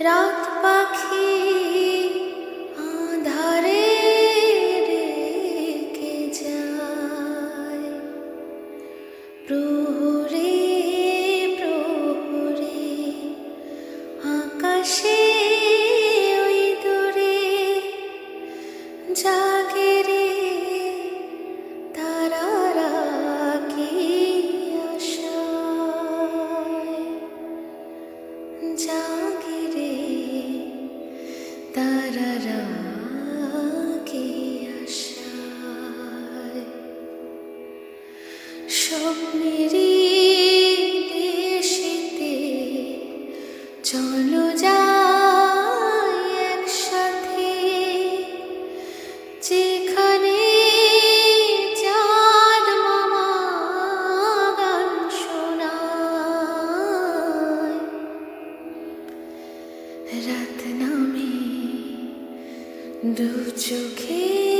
রাত পাখি রেখে যায়। প্রহরে প্রহরে আকাশে স্বপ্নেরই দেশেতে চলো একসাথে। যেখানে মামা গান রাত নামে দু চোখে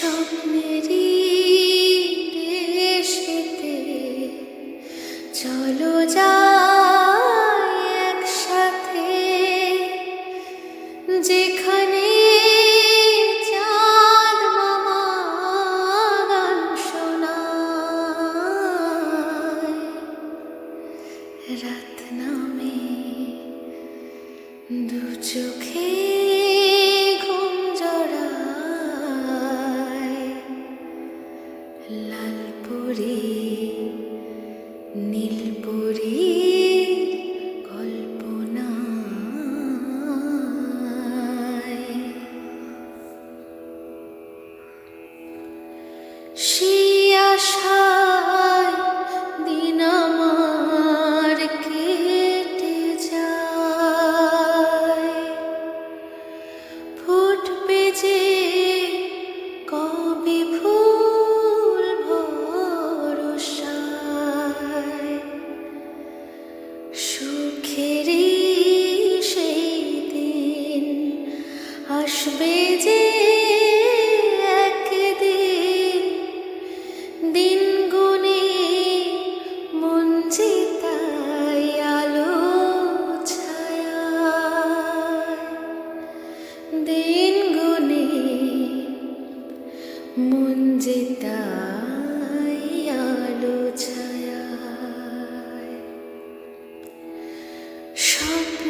স্বপ্নেরই চলো একসাথে। যেখানে রাত নামে দু চোখে নীলপুরি কল্পনায় যে একদিন দিন গুনে মন জিতাই আলো ছায়ায়। দিন গুনে ছায়ায়। স্বপ্নেরই